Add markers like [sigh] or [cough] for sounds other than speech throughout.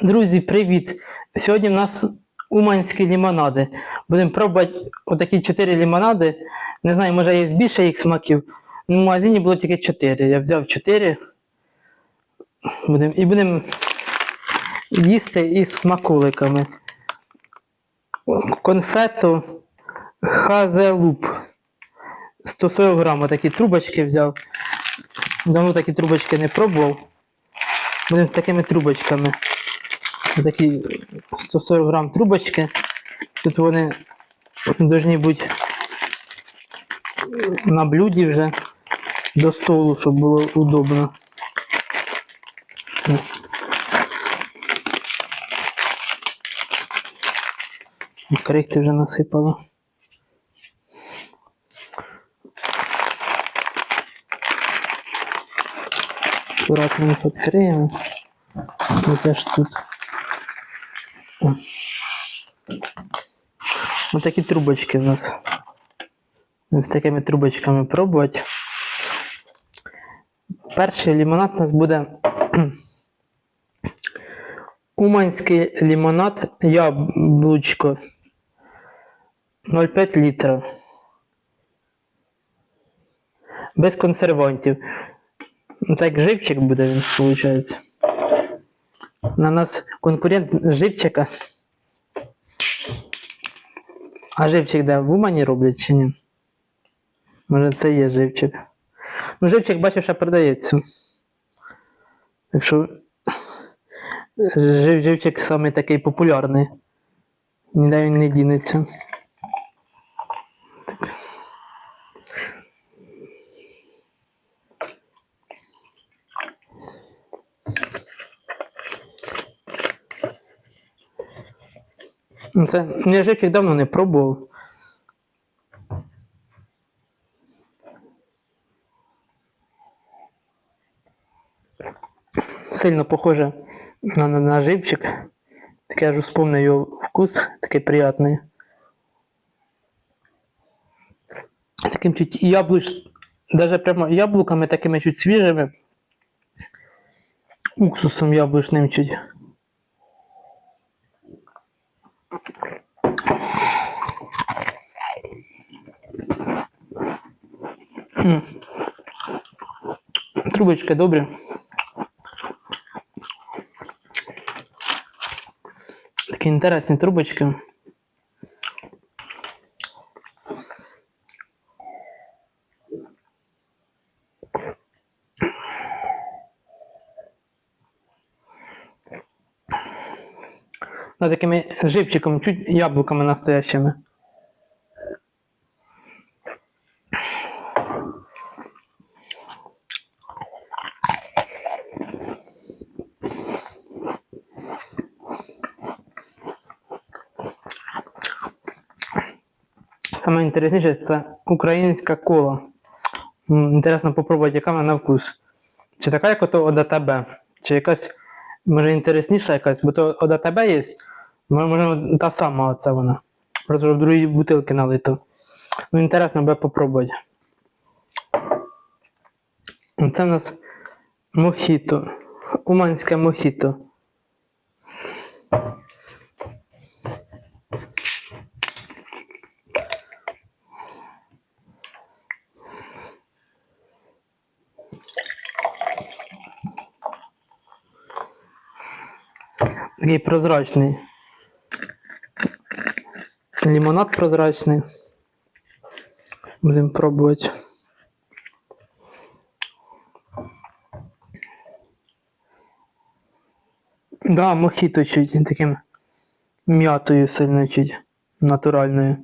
Друзі, привіт! Сьогодні в нас уманські лімонади. Будемо пробувати отакі 4 лімонади. Не знаю, може є більше їх смаків. Ну, в магазині було тільки 4. Я взяв 4. Будем, і будемо їсти із смаколиками. Конфету Хазелуп. 140 грам. Такі трубочки взяв. Давно такі трубочки не пробував. Будемо з такими трубочками. Такі 140 грам трубочки. Тут вони повинні бути на блюді вже до столу, щоб було удобно. Крихти вже насипало. Аккуратно їх відкриємо. Оце ж тут. Ось такі трубочки у нас. Ось такими трубочками пробувати. Перший лимонад у нас буде [clears throat] Уманський лимонад яблучко 0,5 літра. Без консервантів. Ну, Так живчик буде він, виходить. На нас конкурент живчика. А живчик де в Умані роблять чи ні? Може це є живчик. Ну, живчик, бачив, що продається. Так що жив, живчик саме такий популярний. Ніде він не дінеться. Це ну, я живчик давно не пробував. Сильно похоже на, живчик. Так я ж вспомнив його вкус, такий приятний. Таким чуть яблуч, даже прямо яблуками такими чуть свіжими. Уксусом яблучним чуть. М. Трубочка добре. Такі інтересні трубочки. На такими живчиком, чуть яблуками настоящими. Саме інтересніше це українська кола. Інтересно попробувати, яка вона на вкус. Чи така, як ото ОДТБ, чи якась, може, інтересніша якась, бо то ОДТБ є, може, та сама оце вона. Просто в другій бутилки налито. Ну, інтересно буде попробувати. Це у нас мохіто. Уманське мохіто. Такий прозрачний. Лимонад прозрачний. Будемо пробувати. Да, мохіто чуть таким м'ятою сильно чуть натуральною.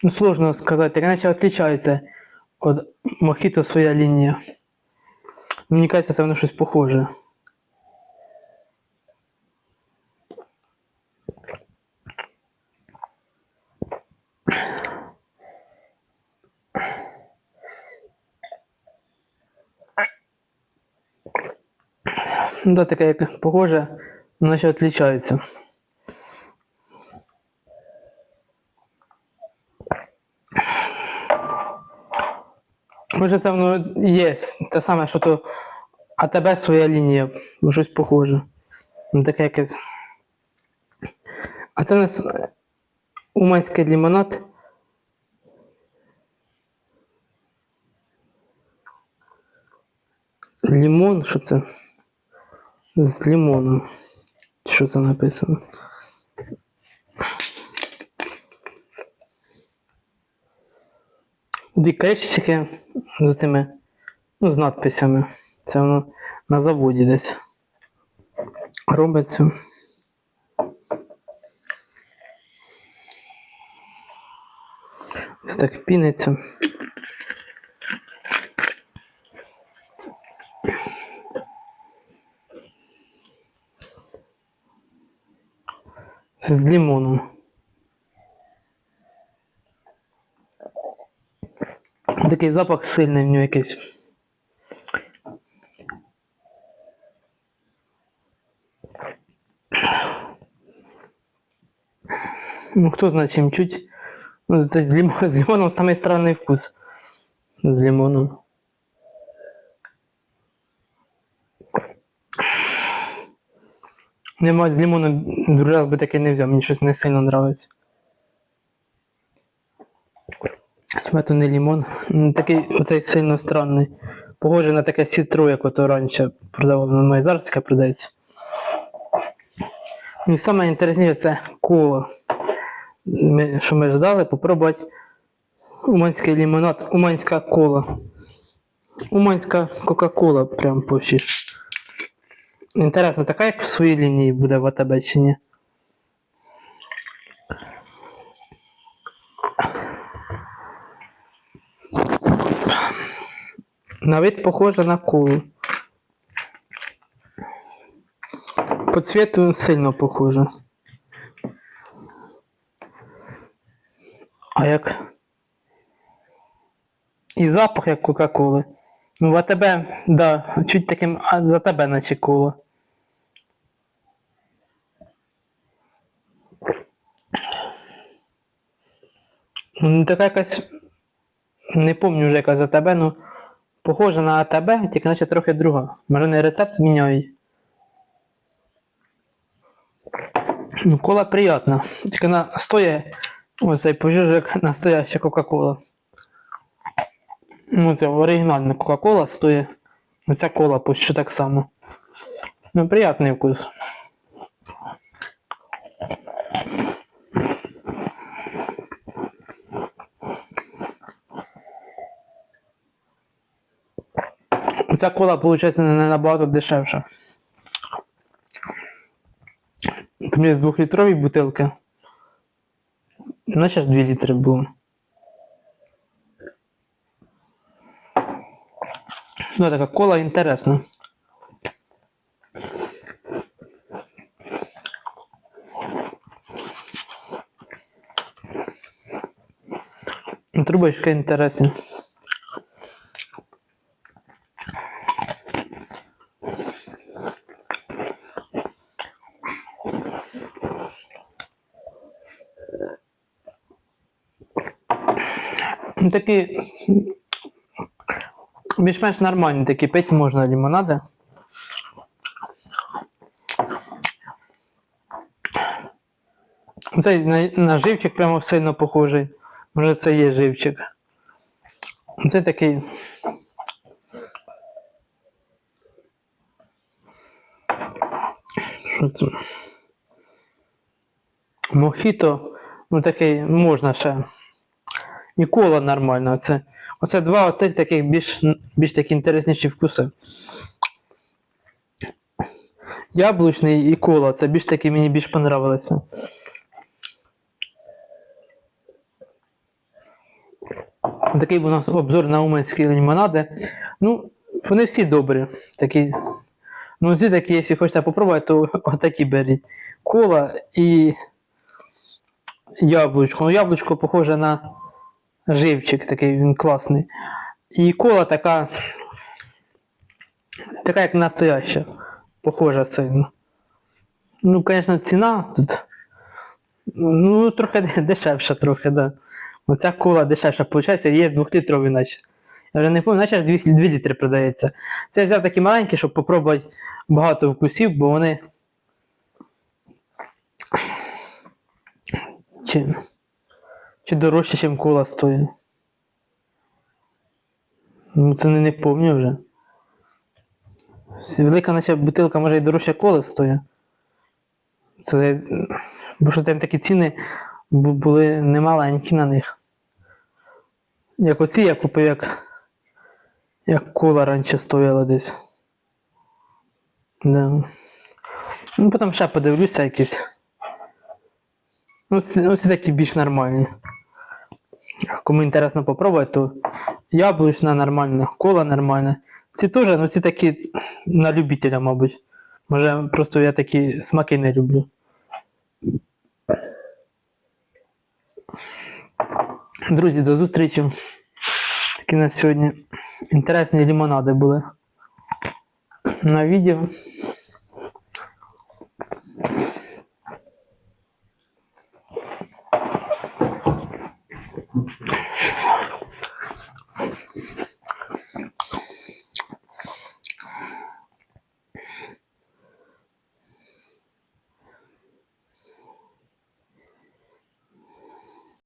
Ну, сложно сказать, иначе отличается от мохито своя линия. Мені кажется, це воно щось похоже. Ну, да, таке як похоже Вона ще відрізняється. Може це воно є те саме, що то а тебе своя лінія, щось похоже. Ну, таке якесь. А це у нас уманський лимонад. Лімон, що це? З лимоном. Що це написано? Ді крещики з тими, ну, з надписями. Це воно на заводі десь робиться. Ось так піниться. Це з лимоном. Такий запах сильний в нього якийсь. Ну, хто знає, чим чуть. Ну, це з, лимон, з лимоном самий странний вкус. З лимоном. Нема з лимоном другий раз би таке не взяв, мені щось не сильно подобається. То не лимон. М, Такий оцей сильно странний. Похоже на таке сітру, як ото раніше продавали. Ну, моє зараз таке продається. Ну, І саме інтересніше це коло. Ми, що ми ждали, попробувати уманський лимонад, уманська кола. Уманська Кока-Кола прям почти. Інтересно, така як в своїй лінії буде в АТБ чи ні? На вид похоже на колу. По цвету сильно похоже. А як? І запах як Кока-Коли. Ну, в АТБ, да, чуть таким, а за тебе наче коло. Ну, така якась. Не пам'ятаю вже яка за тебе, ну. Похожа на АТБ, тільки наче трохи друга. Може не рецепт міняють. Ну, кола приятна. Тільки вона стоїть. Ось цей пожежок настояща Кока-Кола. Ну, це оригінальна Кока-Кола стоїть. Оця кола почти так само. Ну, приятний вкус. Ця кола, виходить, не набагато дешевша. Там є двохлітрові бутилки. Наче ж 2 літри було. Ну, така кола інтересна. Трубочка інтересна. Такі більш-менш нормальні такі пити можна лимонади. Цей на живчик прямо сильно похожий. Може це є живчик. Це такий. Що це? Мохіто, ну такий можна ще. І кола нормально. Оце, оце два оцих таких більш, більш такі інтересніші вкуси. Яблучний і кола. Це більш такі мені більш понравилися. Такий у нас обзор на уманські лимонади. Ну, вони всі добрі. Такі. Ну, ці такі, якщо хочете попробувати, то отакі беріть. Кола і яблучко. Ну, яблучко похоже на живчик такий, він класний. І кола така. Така, як настояща. Похожа сильно. Ну, звісно, ціна тут. Ну, трохи дешевша, трохи, да. Оця кола дешевша, виходить, є двохлітрові наче. Я вже не пам'ятаю, наче 2, 2 літри продається. Це я взяв такі маленькі, щоб попробувати багато вкусів, бо вони. Чи, чи дорожче, ніж кола стоїть. Ну, це не, не пам'ятаю вже. Велика наче бутилка може і дорожче коли стоїть. Це, бо що там такі ціни бу- були немаленькі на них. Як оці я купив, як, як кола раніше стояла десь. Да. Ну, потім ще подивлюся якісь. Ну, ці, ну, такі більш нормальні. Кому інтересно попробувати, то яблучна нормальна, кола нормальна. Ці теж, ну ці такі на любителя, мабуть. Може, просто я такі смаки не люблю. Друзі, до зустрічі. Такі на сьогодні інтересні лімонади були на відео.